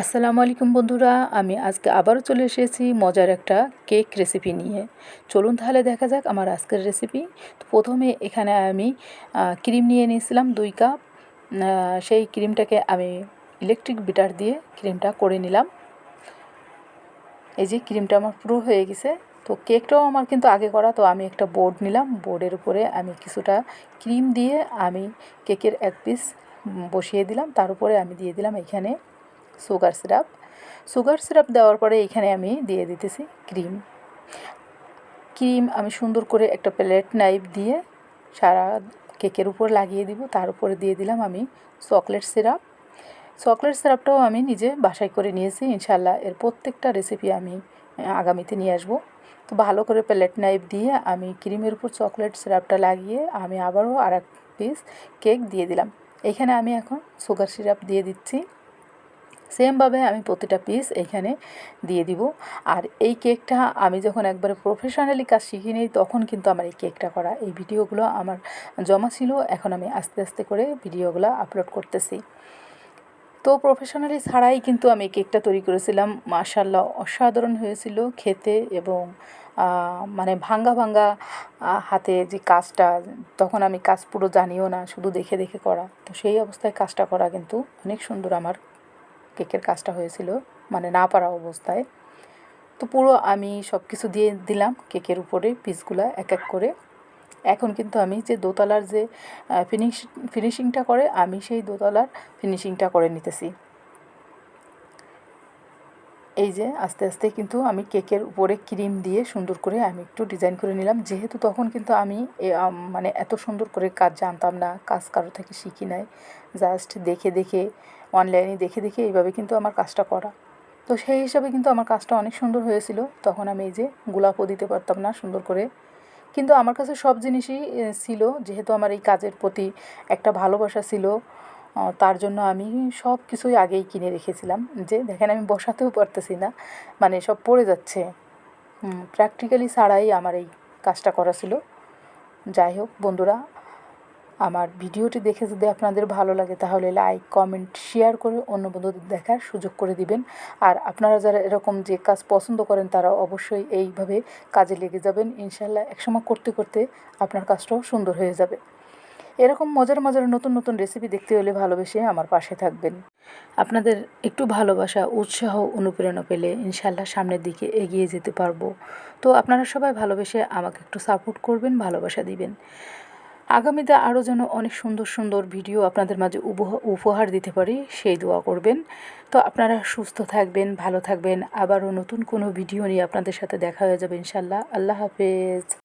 আসসালামু আলাইকুম বন্ধুরা, আমি আজকে আবারও চলে এসেছি মজার একটা কেক রেসিপি নিয়ে। চলুন তাহলে দেখা যাক আমার আজকের রেসিপি তো প্রথমে এখানে আমি ক্রিম নিয়ে নিয়েছিলাম দুই কাপ সেই ক্রিমটাকে আমি ইলেকট্রিক বিটার দিয়ে ক্রিমটা করে নিলাম। এই যে ক্রিমটা আমার পুরো হয়ে গেছে। তো কেকটাও আমার কিন্তু আগে করা, তো আমি একটা বোর্ড নিলাম। বোর্ডের উপরে আমি কিছুটা ক্রিম দিয়ে আমি কেকের এক পিস বসিয়ে দিলাম। তার উপরে আমি দিয়ে দিলাম এখানে সুগার সিরাপ। সুগার সিরাপ দেওয়ার পরে এখানে আমি দিয়ে দিতেছি ক্রিম। ক্রিম আমি সুন্দর করে একটা প্লেট নাইফ দিয়ে সারা কেকের উপর লাগিয়ে দিব। তার উপরে দিয়ে দিলাম আমি চকলেট সিরাপ। চকলেট সিরাপটাও আমি নিজে বাসায় করে নিয়েছি। ইনশাল্লাহ এর প্রত্যেকটা রেসিপি আমি আগামীতে নিয়ে আসব। তো ভালো করে প্লেট নাইফ দিয়ে আমি ক্রিমের উপর চকলেট সিরাপটা লাগিয়ে আমি আবারও আর এক পিস কেক দিয়ে দিলাম। এখানে আমি এখন সুগার সিরাপ দিয়ে দিচ্ছি। সেমভাবে আমি প্রতিটা পিস এইখানে দিয়ে দিব। আর এই কেকটা আমি যখন একবারে প্রফেশনালি কাজ শিখে নিই, তখন কিন্তু আমার এই কেকটা করা, এই ভিডিওগুলো আমার জমা ছিল, এখন আমি আস্তে আস্তে করে ভিডিওগুলো আপলোড করতেছি। তো প্রফেশনালি ছাড়াই কিন্তু আমি কেকটা তৈরি করেছিলাম। মার্শাল্লাহ অসাধারণ হয়েছিল খেতে এবং মানে ভাঙ্গা ভাঙ্গা হাতে যে কাজটা, তখন আমি কাজ পুরো জানিও না, শুধু দেখে দেখে করা। তো সেই অবস্থায় কাজটা করা কিন্তু অনেক সুন্দর আমার। কেকের কাজটা হয়েছিল মানে না পারা অবস্থায়। তো পুরো আমি সব কিছু দিয়ে দিলাম কেকের উপরে পিসগুলা এক এক করে। এখন কিন্তু আমি যে দোতলার যে ফিনিশ ফিনিশিংটা করে, আমি সেই দোতলার ফিনিশিংটা করে নিতেছি। এই যে আস্তে আস্তে কিন্তু আমি কেকের উপরে ক্রিম দিয়ে সুন্দর করে আমি একটু ডিজাইন করে নিলাম। যেহেতু তখন কিন্তু আমি মানে এত সুন্দর করে কাজ জানতাম না, কাজ কারও থেকে শিখি নাই। জাস্ট দেখে দেখে, অনলাইনে দেখে দেখে এইভাবে কিন্তু আমার কাজটা করা। তো সেই হিসাবে কিন্তু আমার কাজটা অনেক সুন্দর হয়েছিল। তখন আমি এই যে গোলাপও দিতে পারতাম না সুন্দর করে। কিন্তু আমার কাছে সব জিনিসই ছিল। যেহেতু আমার এই কাজের প্রতি একটা ভালোবাসা ছিল তার জন্য আমি সব কিছুই আগেই কিনে রেখেছিলাম। যে দেখেন আমি বসাতেও পারতেছি না মানে সব পড়ে যাচ্ছে। প্র্যাকটিক্যালি ছাড়াই আমার এই কাজটা করা ছিল। যাই হোক বন্ধুরা, আমার ভিডিওটি দেখে যদি আপনাদের ভালো লাগে তাহলে লাইক কমেন্ট শেয়ার করে অন্য বন্ধুদের দেখার সুযোগ করে দিবেন। আর আপনারা যারা এরকম যে কাজ পছন্দ করেন তারা অবশ্যই এইভাবে কাজে লেগে যাবেন। ইনশাল্লাহ একসময় করতে করতে আপনার কাজটাও সুন্দর হয়ে যাবে। এরকম মজার মজার নতুন নতুন রেসিপি দেখতে হলে ভালোবেসে আমার পাশে থাকবেন। আপনাদের একটু ভালোবাসা, উৎসাহ, অনুপ্রেরণা পেলে ইনশাল্লাহ সামনের দিকে এগিয়ে যেতে পারব। তো আপনারা সবাই ভালোবেসে আমাকে একটু সাপোর্ট করবেন, ভালোবাসা দিবেন। আগামীতে আরও যেন অনেক সুন্দর সুন্দর ভিডিও আপনাদের মাঝে উপহার দিতে পারি, সেই দোয়া করবেন। তো আপনারা সুস্থ থাকবেন, ভালো থাকবেন। আবারও নতুন কোনো ভিডিও নিয়ে আপনাদের সাথে দেখা হয়ে যাবে ইনশাল্লাহ আল্লাহ হাফেজ।